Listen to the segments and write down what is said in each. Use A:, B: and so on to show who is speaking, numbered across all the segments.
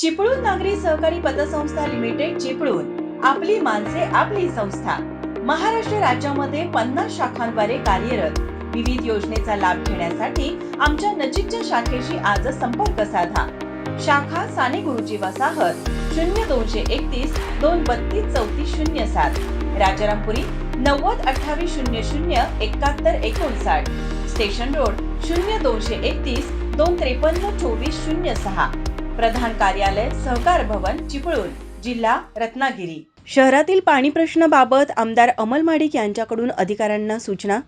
A: चिपळूण नागरी सहकारी पतसंस्था लिमिटेड चिपळूण. आपली माणसे आपली संस्था. महाराष्ट्र राज्यामध्ये पन्नास शाखांद्वारे कार्यरत. विविध योजनेचा लाभ घेण्यासाठी आमच्या नजीकच्या शाखेशी आज संपर्क साधा. शाखा साने गुरुजी वसाहत शून्य दोनशे एकतीस दोन बत्तीस चौतीस शून्य सात. राजारामपुरी नव्वद अठ्ठावीस शून्य शून्य एकाहत्तर एकोणसाठ. स्टेशन रोड शून्य दोनशे एकतीस दोन त्रेपन्न चोवीस शून्य सहा. प्रधान कार्यालय सहकार भवन चिपळूण जिल्हा रत्नागिरी. शहरातील पाणी प्रश्नाबाबत आमदार अमल माडिक यांच्याकडून अधिकाऱ्यांना सूचना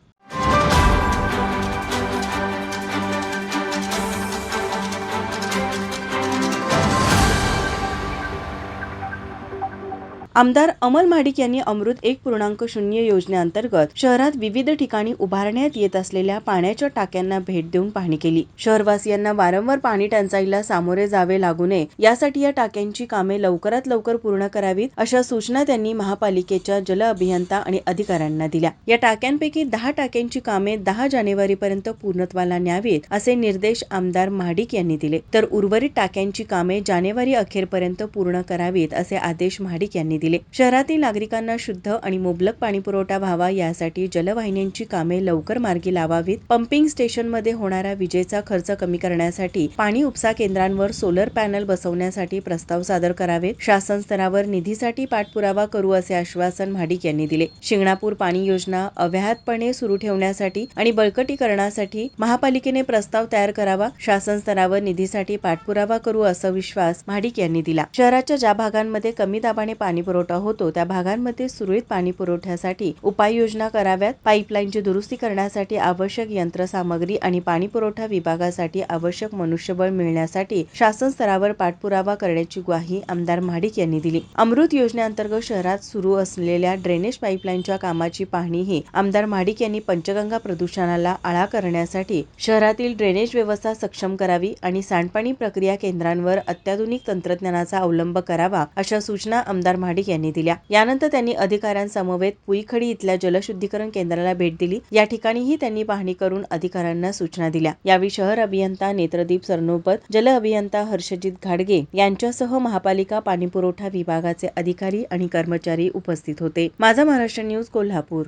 A: आमदार अमल महाडिक यांनी अमृत एक पूर्णांक शून्य योजनेअंतर्गत शहरात विविध ठिकाणी उभारण्यात येत असलेल्या पाण्याच्या टाक्यांना भेट देऊन पाहणी केली. शहरवासियांना वारंवार पाणी टंचाईला सामोरे जावे लागू नये यासाठी या टाक्यांची कामे लवकरात लवकर पूर्ण करावीत अशा सूचना त्यांनी महापालिकेच्या जल अभियंता आणि अधिकाऱ्यांना दिल्या. या टाक्यांपैकी दहा टाक्यांची कामे दहा जानेवारी पर्यंत पूर्णत्वाला न्यावीत असे निर्देश आमदार महाडिक यांनी दिले. तर उर्वरित टाक्यांची कामे जानेवारी अखेरपर्यंत पूर्ण करावीत असे आदेश महाडिक यांनी दिले. शहरातील नागरिकांना शुद्ध आणि मुबलक पाणी पुरवठा व्हावा यासाठी जलवाहिन्यांची कामे लवकर मार्गी लावावीत. पंपिंग स्टेशनमध्ये होणारा विजेचा खर्च कमी करण्यासाठी पाणी उपसा केंद्रांवर सोलर पॅनल बसवण्यासाठी प्रस्ताव सादर करावेत. शासन स्तरावर निधीसाठी पाठपुरावा करू असे आश्वासन महाडिक यांनी दिले. शिंगणापूर पाणी योजना अव्याहतपणे सुरू ठेवण्यासाठी आणि बळकटीकरणासाठी महापालिकेने प्रस्ताव तयार करावा. शासन स्तरावर निधीसाठी पाठपुरावा करू असा विश्वास महाडिक यांनी दिला. शहराच्या ज्या भागांमध्ये कमी दाबाने पाणी पुरवठा होतो. त्या भागांमध्ये सुरळीत पाणी पुरवठ्यासाठी उपाययोजना कराव्यात. पाईपलाईनची दुरुस्ती करण्यासाठी आवश्यक यंत्रसामग्री आणि पाणी पुरवठा विभागासाठी आवश्यक मनुष्यबळ मिळण्यासाठी शासन स्तरावर पाठपुरावा करण्याची ग्वाही आमदार महाडिक यांनी दिली. अमृत योजनेअंतर्गत शहरात सुरू असलेल्या ड्रेनेज पाईपलाईनच्या कामाची पाहणीही आमदार महाडिक यांनी पंचगंगा प्रदूषणाला आळा करण्यासाठी शहरातील ड्रेनेज व्यवस्था सक्षम करावी आणि सांडपाणी प्रक्रिया केंद्रांवर अत्याधुनिक तंत्रज्ञानाचा अवलंब करावा अशा सूचना आमदार महाडिक यांनी दिल्या. यानंतर त्यांनी अधिकाऱ्यांसमवेत पुईखडी इथल्या जलशुद्धीकरण केंद्राला भेट दिली. या ठिकाणीही त्यांनी पाहणी करून अधिकाऱ्यांना सूचना दिल्या. यावेळी शहर अभियंता नेत्रदीप सरनोबत जल अभियंता हर्षजित घाडगे यांच्यासह महापालिका पाणीपुरवठा विभागाचे अधिकारी आणि कर्मचारी उपस्थित होते. माझा महाराष्ट्र न्यूज कोल्हापूर.